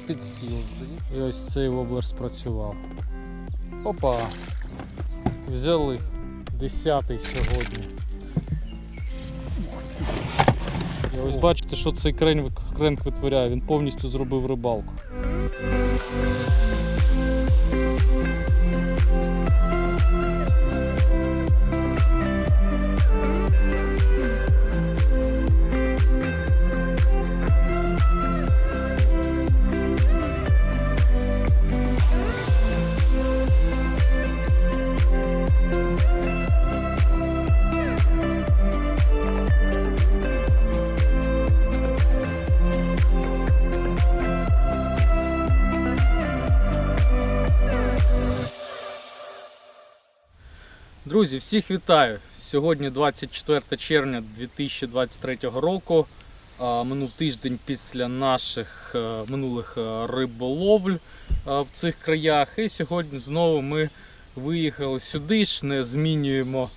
здається. І ось цей воблер спрацював. Опа! Взяли. Десятий сьогодні. І ось бачите, що цей крен, кренк витворяє. Він повністю зробив рибалку. Друзі, всіх вітаю! Сьогодні 24 червня 2023 року. Минув тиждень після наших е, минулих е, риболовль е, в цих краях. І сьогодні знову ми виїхали сюди ж, не змінюємо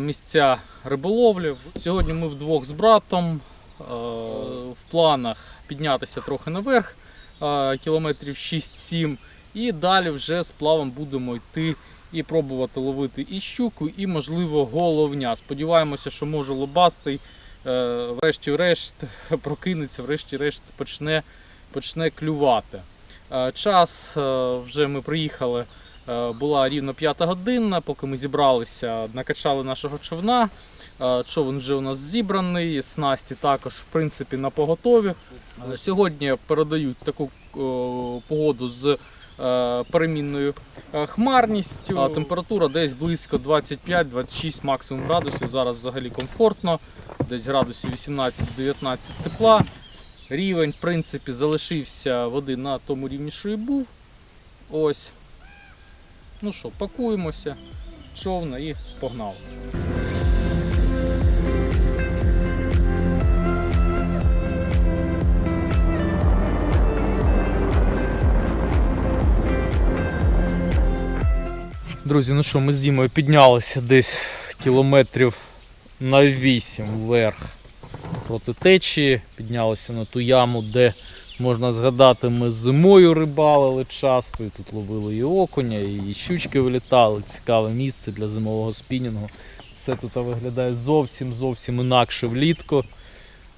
місця риболовлі. Сьогодні ми вдвох з братом в планах піднятися трохи наверх, кілометрів 6-7. І далі вже з плавом будемо йти і пробувати ловити і щуку, і, можливо, головня. Сподіваємося, що може лобастий, е, врешті-решт прокинеться, врешті-решт почне, почне клювати. Е, Час е, вже ми приїхали, була рівно 5 година, поки ми зібралися, накачали нашого човна. Човен вже у нас зібраний, снасті також в принципі на поготові. Сьогодні передають таку погоду з перемінною е, хмарністю. А температура десь близько 25-26 максимум градусів. Зараз взагалі комфортно, десь градусів 18-19 тепла. Рівень, в принципі, залишився води на тому рівні, що і був. Ось. Ну що, пакуємося, човна і погнали. Друзі, ну що, ми з Дімою піднялися десь кілометрів на 8 вверх проти течії. Піднялися на ту яму, де можна згадати, ми зимою рибалили часто, і тут ловили і окуня, і щучки вилітали. Цікаве місце для зимового спінінгу. Все тут виглядає зовсім зовсім інакше влітку,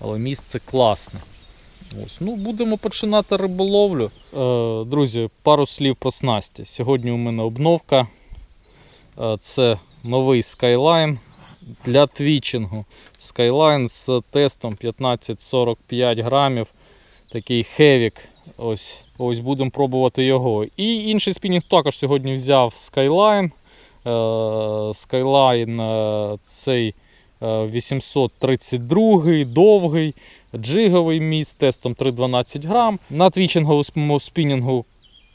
але місце класне. Ось, ну, будемо починати риболовлю. Е, друзі, пару слів про снасті. Сьогодні у мене обновка. Е, Це новий Skyline для твічингу. Skyline з тестом 15-45 грамів. Такий хевік. Ось, ось будемо пробувати його. І інший спінінг також сьогодні взяв Skyline. Е, Skyline е, цей е, 832 довгий, джиговий міст тестом 312 грам. На твічинговому спінінгу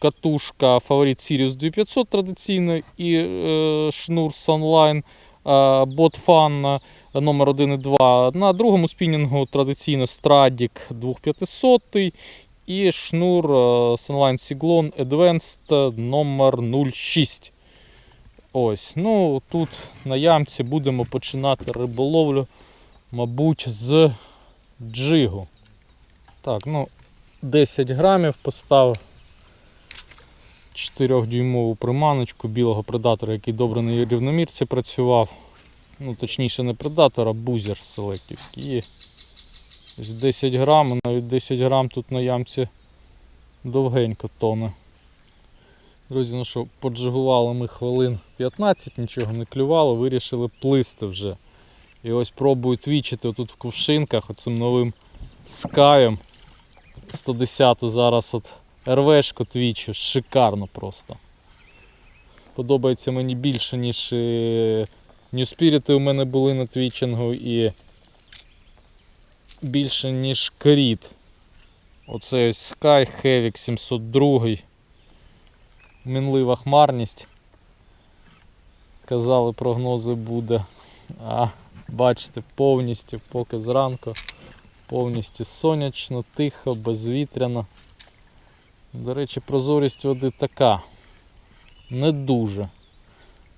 катушка Favorit Sirius 2500 традиційно і е, шнур Sunline е, Bot номер 1 і 2. На другому спінінгу традиційно Stradic 2500 і шнур е, Sunline Siglon Advanced номер 06. Ось, ну тут на ямці будемо починати риболовлю, мабуть, з джигу. Так, ну 10 грамів поставив 4-дюймову приманочку білого предатора, який добре на рівномірці працював. Ну, точніше, не предатор, а бузер селектівський. І ось 10 грам, навіть 10 грам тут на ямці довгенько тоне. Друзі, ну що, поджигували ми хвилин 15, нічого не клювало, вирішили плисти вже. І ось пробую твічити отут в кувшинках оцим новим скаєм. 110 зараз от РВшку твічу, шикарно просто. Подобається мені більше, ніж е, New Spirit у мене були на твічингу і більше, ніж Кріт. Оце ось Sky Havoc 702. Мінлива хмарність. Казали, прогнози буде. А бачите, повністю, поки зранку, повністю сонячно, тихо, безвітряно. До речі, прозорість води така. Не дуже.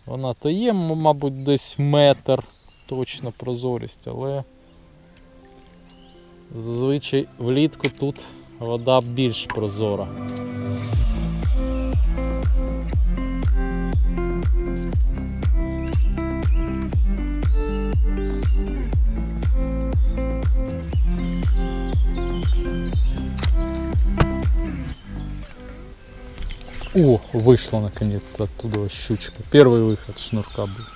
Вона то є, мабуть, десь метр точно прозорість, але зазвичай влітку тут вода більш прозора. О, вийшла наконец-то оттуда щучка. Перший вихід шнурка був.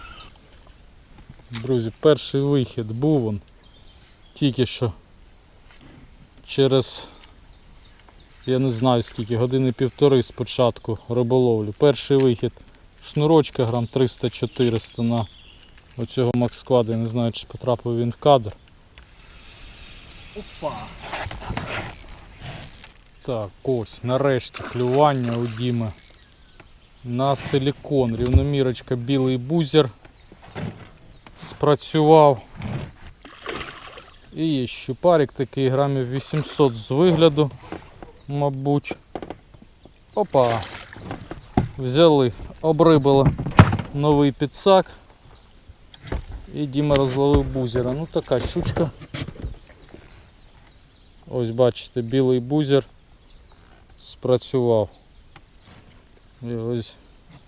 Друзі, перший вихід був он. Тільки що через я не знаю скільки, години півтори спочатку риболовлю. Перший вихід шнурочка грам 300-400 на оцього Максквада. Я не знаю, чи потрапив він в кадр. Опа! Так, ось, нарешті клювання у Діми на силікон. Рівномірочка білий бузер спрацював. І є щупарик такий грамів 800 з вигляду, мабуть. Опа! Взяли, обрибали новий підсак. І Діма розловив бузера. Ну така щучка. Ось бачите, білий бузер спрацював. І ось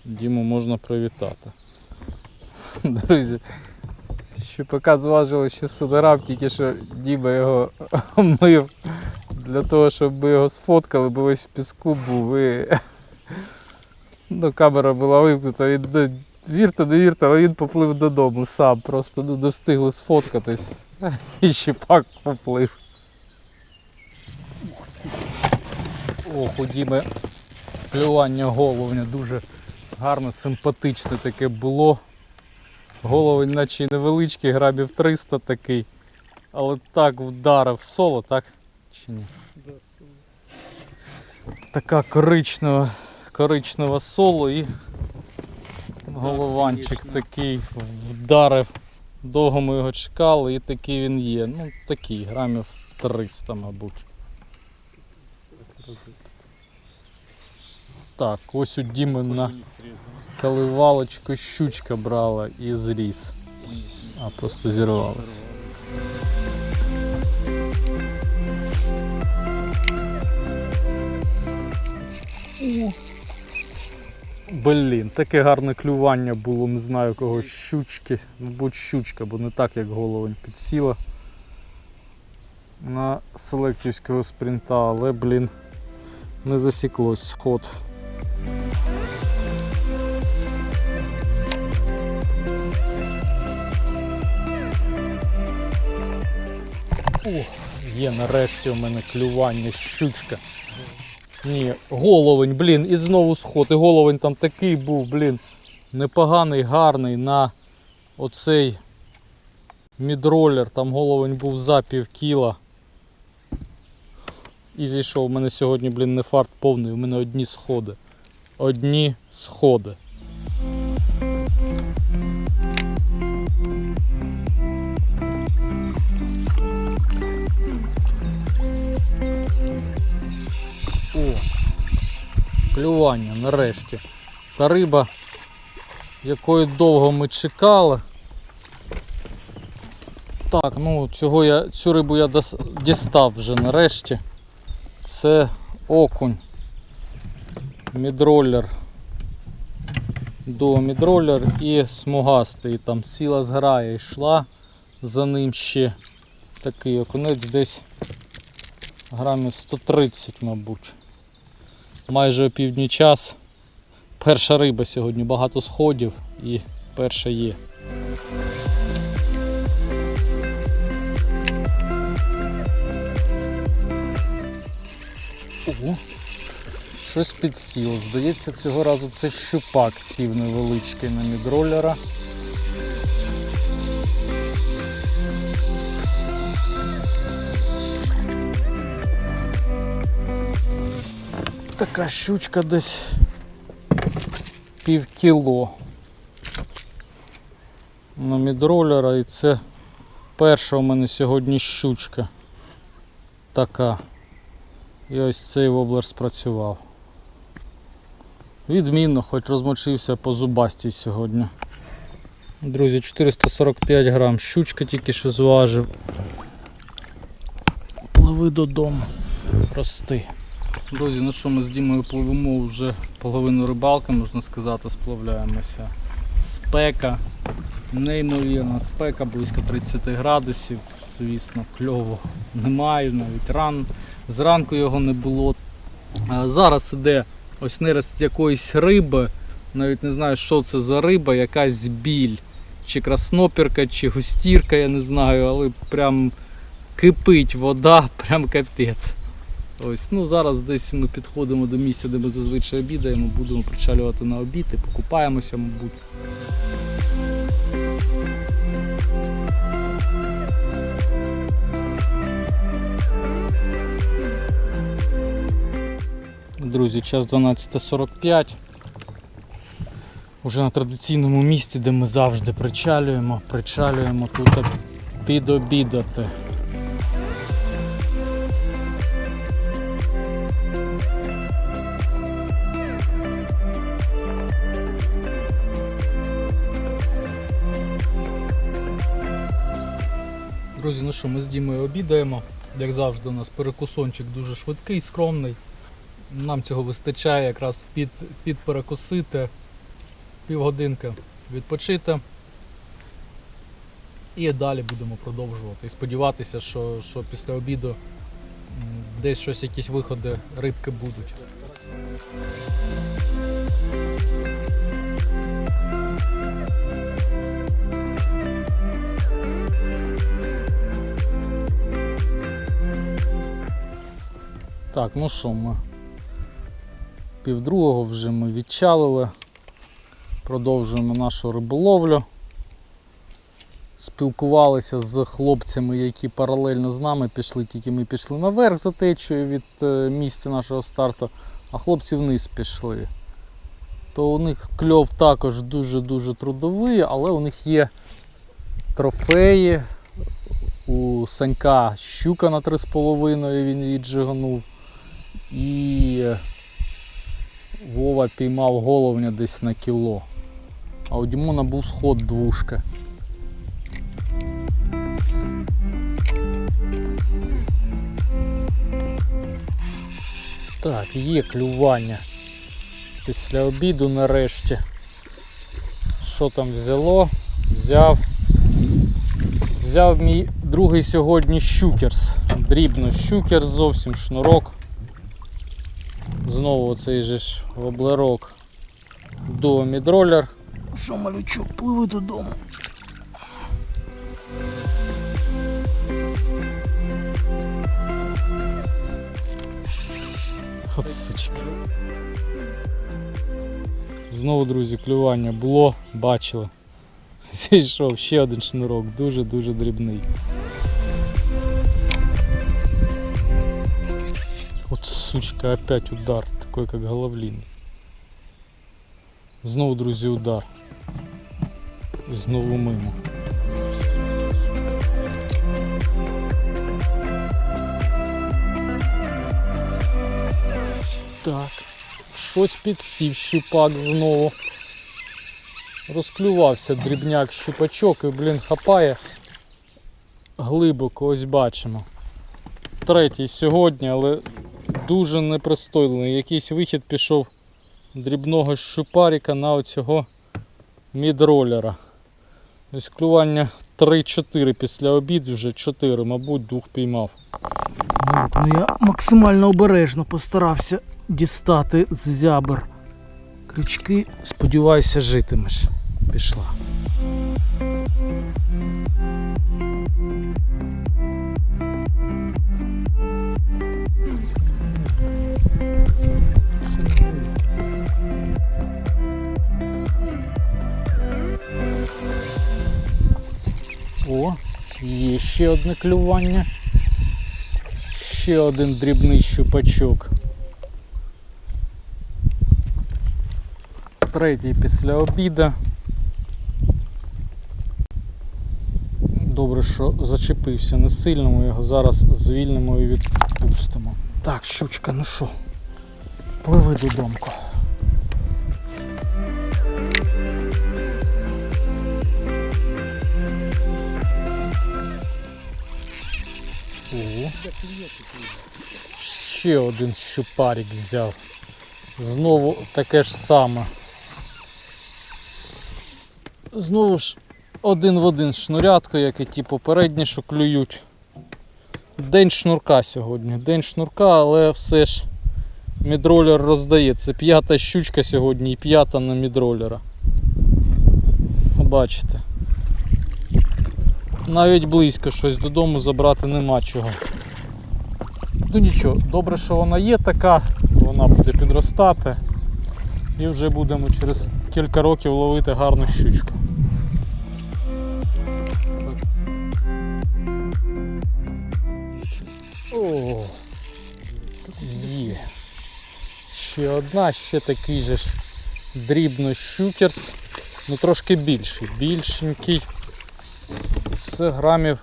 Діму можна привітати. Друзі, щупака зважили ще сидорав, тільки що Діма його мив для того, щоб ми його сфоткали, бо весь в піску був. І... Ну, камера була вимкнута, він ну, вірте, не вірте, але він поплив додому сам. Просто ну, не встигли сфоткатись. І щепак поплив. Ох, у клювання головня дуже гарне, симпатичне таке було. Головень наче невеличкий, грабів 300 такий. Але так вдарив соло, так? Чи ні? Така коричнева, коричнева соло і голованчик такий вдарив. Довго ми його чекали і такий він є. Ну такий, грамів 300, мабуть. Так, ось у Діми на коливалочку щучка брала і зріс. А просто зірвалася. Блін, таке гарне клювання було, не знаю кого щучки. Мабуть, щучка, бо не так як головень підсіла на селектівського спринта, але, блін, не засіклось сход. О, є нарешті у мене клювання, щучка. Ні, головень, блін, і знову сход. І головень там такий був, блін, непоганий, гарний на оцей мідролер. Там головень був за пів кіла. І зійшов. У мене сьогодні, блін, не фарт повний, у мене одні сходи. Одні сходи. О, клювання нарешті. Та риба, якої довго ми чекали. Так, ну цього я, цю рибу я дістав вже нарешті. Це окунь. Мідролер. До мідролер і смугастий. Там сіла зграя йшла. За ним ще такий окунець десь грамів 130, мабуть. Майже опівдні час. Перша риба сьогодні, багато сходів і перша є. Ого, щось підсіло. Здається, цього разу це щупак сів невеличкий на мідролера. Така щучка десь пів кіло на мідролера і це перша у мене сьогодні щучка така. І ось цей воблер спрацював. Відмінно, хоч розмочився по зубастій сьогодні. Друзі, 445 грам щучка тільки що зважив. Пливи додому. рости. Друзі, ну що, ми з Дімою пливемо вже половину рибалки, можна сказати, сплавляємося. Спека, неймовірна спека, близько 30 градусів. Звісно, кльово немає, навіть ран. Зранку його не було. Зараз іде ось нерест якоїсь риби. Навіть не знаю, що це за риба, якась біль. Чи краснопірка, чи густірка, я не знаю, але прям кипить вода, прям капець. Ось, ну зараз десь ми підходимо до місця, де ми зазвичай обідаємо, будемо причалювати на обід і покупаємося, мабуть. Друзі, час 12.45. Уже на традиційному місці, де ми завжди причалюємо, причалюємо тут підобідати. Друзі, ну що, ми з Дімою обідаємо. Як завжди, у нас перекусончик дуже швидкий, скромний. Нам цього вистачає якраз під, під перекусити півгодинки відпочити. І далі будемо продовжувати. І сподіватися, що, що після обіду десь щось, якісь виходи рибки будуть. Так, ну що, ми півдругого вже ми відчалили. Продовжуємо нашу риболовлю. Спілкувалися з хлопцями, які паралельно з нами пішли, тільки ми пішли наверх за течією від е, місця нашого старту, а хлопці вниз пішли. То у них кльов також дуже-дуже трудовий, але у них є трофеї. У Санька щука на 3,5 він її джиганув. І Вова піймав головня десь на кіло. А у Дімона був сход двушка. Так, є клювання. Після обіду нарешті. Що там взяло? Взяв. Взяв мій другий сьогодні щукерс. Дрібно щукерс, зовсім шнурок. Знову цей же ж воблерок до мідролер. Що, малючок, пливи додому. От сучка. Знову, друзі, клювання було, бачили. Зійшов ще один шнурок, дуже-дуже дрібний. Сучка, опять удар, такой как головлин. Знову, друзі, удар. І знову мимо. Так, щось підсів щупак знову. Розклювався дрібняк щупачок і, блін, хапає глибоко, ось бачимо. Третій сьогодні, але дуже непристойний. Якийсь вихід пішов дрібного щупарика на оцього мідролера. Ось клювання 3-4 після обіду, вже 4, мабуть, двох піймав. Ну, я максимально обережно постарався дістати з зябр крючки. Сподіваюся, житимеш. Пішла. Є ще одне клювання. Ще один дрібний щупачок. Третій після обіда. Добре, що зачепився не сильно, ми його зараз звільнимо і відпустимо. Так, щучка, ну що, пливи додому. О. ще один щупарик взяв. Знову таке ж саме. Знову ж один в один шнурятко, як і ті попередні, що клюють. День шнурка сьогодні. День шнурка, але все ж мідролер роздає. Це п'ята щучка сьогодні і п'ята на мідролера. Бачите. Навіть близько щось додому забрати нема чого. Ну нічого, добре, що вона є така, вона буде підростати. І вже будемо через кілька років ловити гарну щучку. О, є. Ще одна, ще такий же ж дрібно щукерс, ну трошки більший, більшенький. Це грамів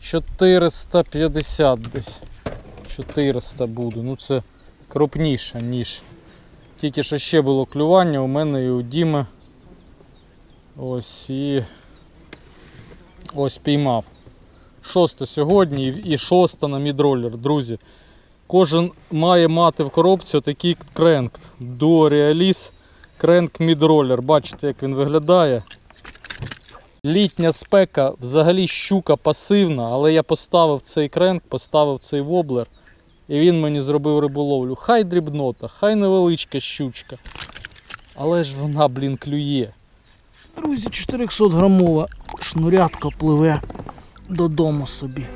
450 десь. 400 буде. Ну це крупніше, ніж. Тільки що ще було клювання у мене і у Діми. Ось і ось піймав. Шоста сьогодні і- шоста на мідролер, друзі. Кожен має мати в коробці такий кренк. Duo Realis кренк мідролер. Бачите, як він виглядає. Літня спека, взагалі щука пасивна, але я поставив цей кренк, поставив цей воблер, і він мені зробив риболовлю. Хай дрібнота, хай невеличка щучка. Але ж вона, блін, клює. Друзі, 400 грамова шнурятка пливе додому собі.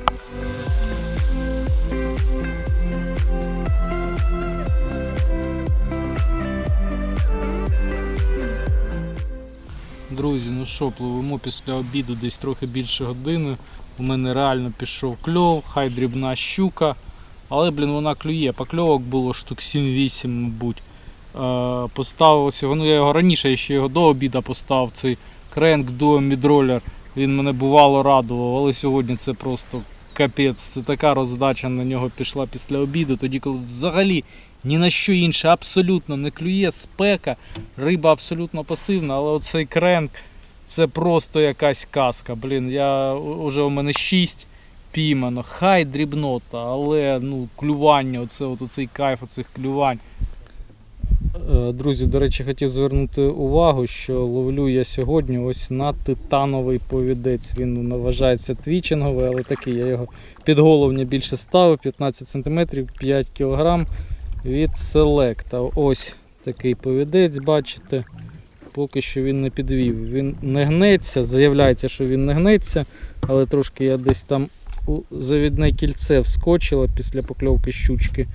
Друзі, ну що, пливемо після обіду десь трохи більше години. У мене реально пішов кльов, хай дрібна щука. Але, блін, вона клює. Покльовок було штук 7-8, мабуть. Е, поставив цього, ну я його раніше я ще його до обіду поставив, цей кренк Duo Midroller. Він мене бувало радував, але сьогодні це просто капець. Це така роздача на нього пішла після обіду, тоді коли взагалі ні на що інше абсолютно не клює, спека, риба абсолютно пасивна, але оцей кренк це просто якась казка. Блін, я уже у мене 6 піймано, хай дрібнота, але ну, клювання, оце, оцей кайф оцих клювань. Е, Друзі, до речі, хотів звернути увагу, що ловлю я сьогодні ось на титановий повідець. Він вважається твічинговий, але такий. Я його під головня більше ставив, 15 см, 5 кг від селекта. Ось такий повідець, бачите. Поки що він не підвів. Він не гнеться, заявляється, що він не гнеться, але трошки я десь там у завідне кільце вскочила після покльовки щучки.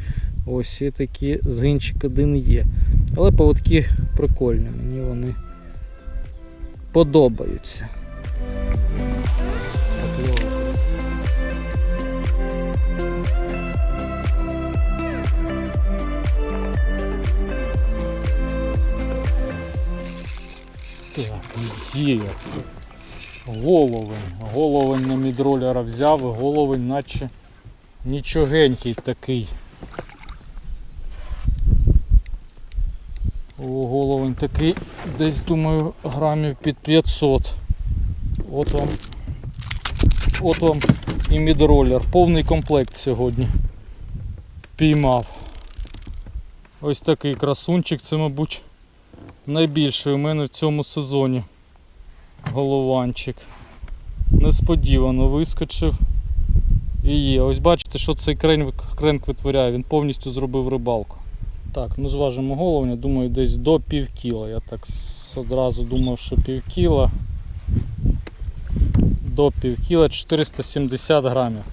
Ось і такі згинчик один є. Але поводки прикольні, мені вони подобаються. Так, є. Головень. Головень на мідролера взяв, і головень наче нічогенький такий. О, головень такий, десь думаю, грамів під 500. От вам. От вам і мідролер. Повний комплект сьогодні. Піймав. Ось такий красунчик, це, мабуть, найбільший у мене в цьому сезоні. Голованчик. Несподівано вискочив. І є. Ось бачите, що цей кренк, витворяє. Він повністю зробив рибалку. Так, ну зважимо головня, думаю, десь до пів кіла. Я так одразу думав, що пів кіла. До пів кіла 470 грамів.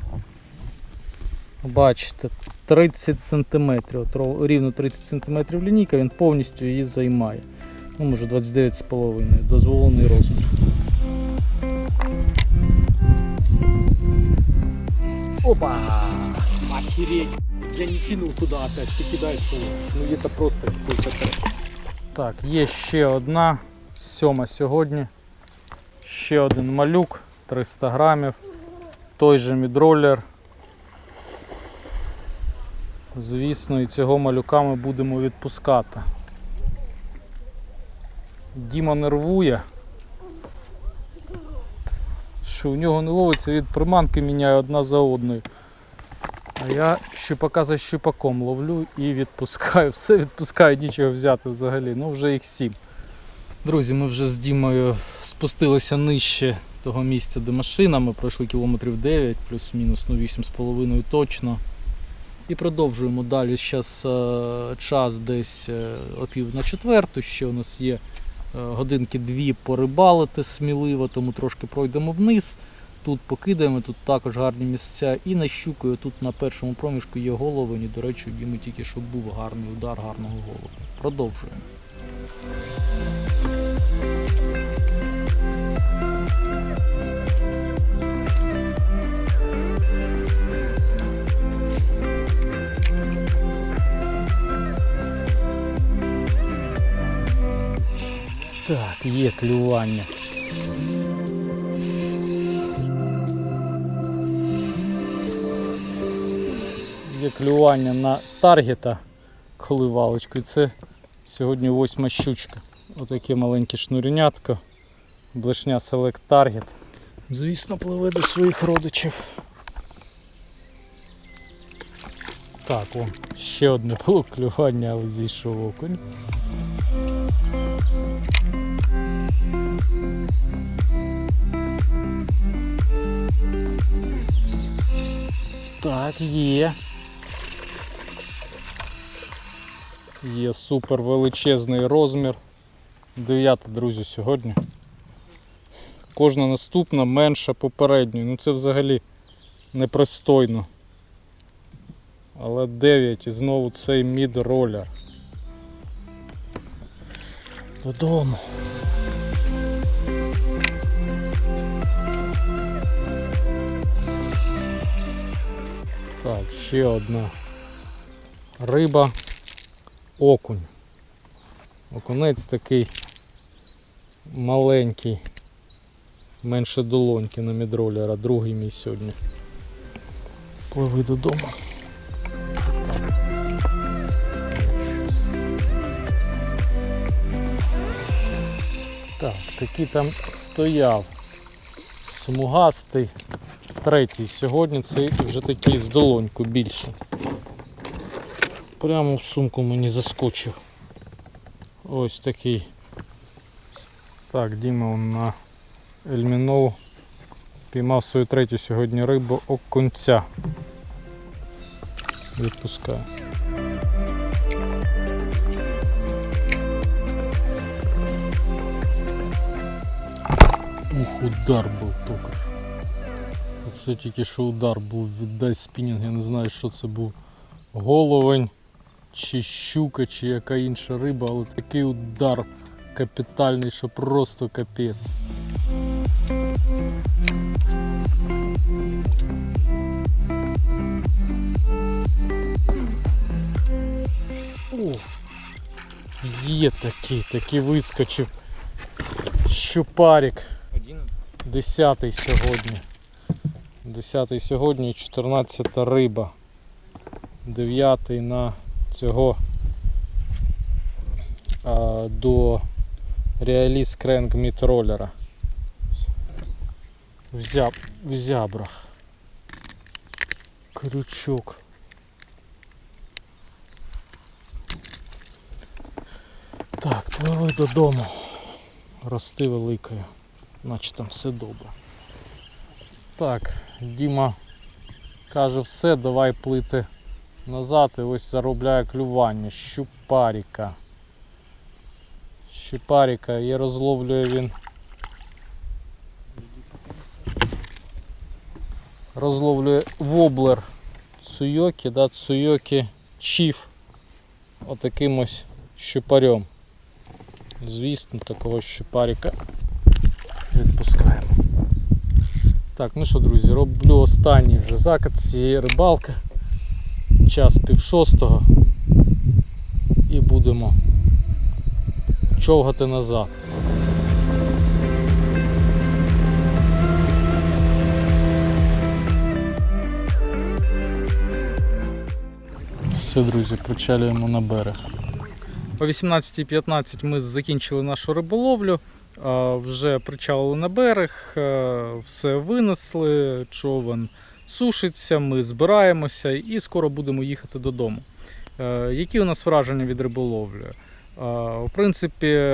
Бачите, 30 сантиметрів, рівно 30 сантиметрів лінійка, він повністю її займає Ну, може 29,5 дозволений розмір. Опа! Охереть! Я не кинул туда опять, ты кидаешь его. Ну это просто какой-то трэш. Так, є ще одна, сьома сьогодні. Ще один малюк, 300 грамів. Той же мідролер. Звісно, і цього малюка ми будемо відпускати. Діма нервує. Що у нього не ловиться від приманки міняє одна за одною. А я щупака за щупаком ловлю і відпускаю. Все відпускаю, нічого взяти взагалі. Ну вже їх сім. Друзі, ми вже з Дімою спустилися нижче того місця, де машина. Ми пройшли кілометрів 9, плюс-мінус, ну 8,5 точно. І продовжуємо далі. Зараз час десь е, о пів на четверту. Ще у нас є е, годинки дві порибалити сміливо, тому трошки пройдемо вниз. Тут покидаємо, тут також гарні місця. І на щукою тут на першому проміжку є головень. До речі, йому тільки що був гарний удар гарного голову. Продовжуємо. Є клювання. Є клювання на таргета коливалочкою. Це сьогодні восьма щучка. Отаке маленьке шнуренятко. Блешня Select Target. Звісно, пливе до своїх родичів. Так, о, ще одне було клювання, але зійшов окунь. Так, є. Є супер величезний розмір. Дев'ята, друзі, сьогодні. Кожна наступна менша попередньої. Ну це взагалі непристойно. Але 9 і знову цей мід-ролер. Додому. Так, ще одна риба. Окунь. Окунець такий маленький, менше долоньки на мідролера, другий мій сьогодні. Пливи додому. Так, такий там стояв. Смугастий. Третій. Сьогодні цей вже такий з долоньку більше. Прямо в сумку мені заскочив. Ось такий. Так, Діма на Ельміноу піймав свою третю сьогодні рибу окунця. Відпускаю. Ух, удар був токар. Це тільки що удар був від дай спінінг, я не знаю, що це був. Головень, чи щука, чи яка інша риба, але такий удар капітальний, що просто капець. О, є такий, такий вискочив. Щупарик. Десятий сьогодні. Десятий сьогодні, 14 риба. Дев'ятий на цього а, до Crank Meat Roller. В, зяб, в зябрах. Крючок. Так, пливи додому. Рости великою, наче там все добре. Так, Діма каже, все, давай плити назад і ось заробляє клювання. Щупаріка. Щупаріка і розловлює він. Розловлює воблер Цуйокі, да, Цуйокі Чіф. Отаким ось щупарем. Звісно, такого щупаріка відпускаємо. Так, ну що, друзі, роблю останній вже закат з цієї рибалки. Час пів шостого. І будемо човгати назад. Все, друзі, причалюємо на берег. О 18.15 ми закінчили нашу риболовлю. Вже причалили на берег, е, все винесли, човен сушиться, ми збираємося і скоро будемо їхати додому. Е, Які у нас враження від риболовлі? Е, В принципі,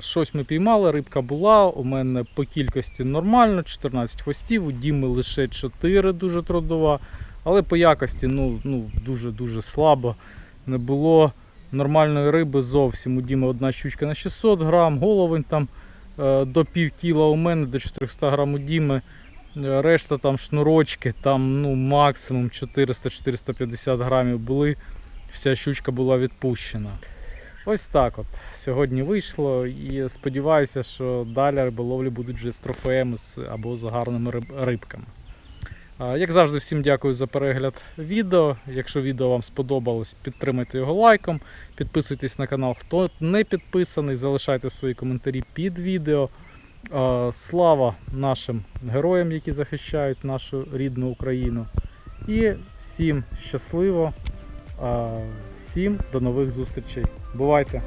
щось ми піймали, рибка була. У мене по кількості нормально, 14 хвостів, у Діми лише 4 дуже трудова, але по якості ну, ну, дуже-дуже слабо. Не було нормальної риби зовсім. У Діми одна щучка на 600 грам, головень там е, до пів кіла у мене, до 400 грам у Діми. Е, Решта там шнурочки, там ну, максимум 400-450 грамів були. Вся щучка була відпущена. Ось так от. Сьогодні вийшло і сподіваюся, що далі риболовлі будуть вже з трофеями або з гарними риб- рибками. Як завжди, всім дякую за перегляд відео. Якщо відео вам сподобалось, підтримайте його лайком. Підписуйтесь на канал, хто не підписаний, залишайте свої коментарі під відео. Слава нашим героям, які захищають нашу рідну Україну. І всім щасливо. Всім до нових зустрічей. Бувайте!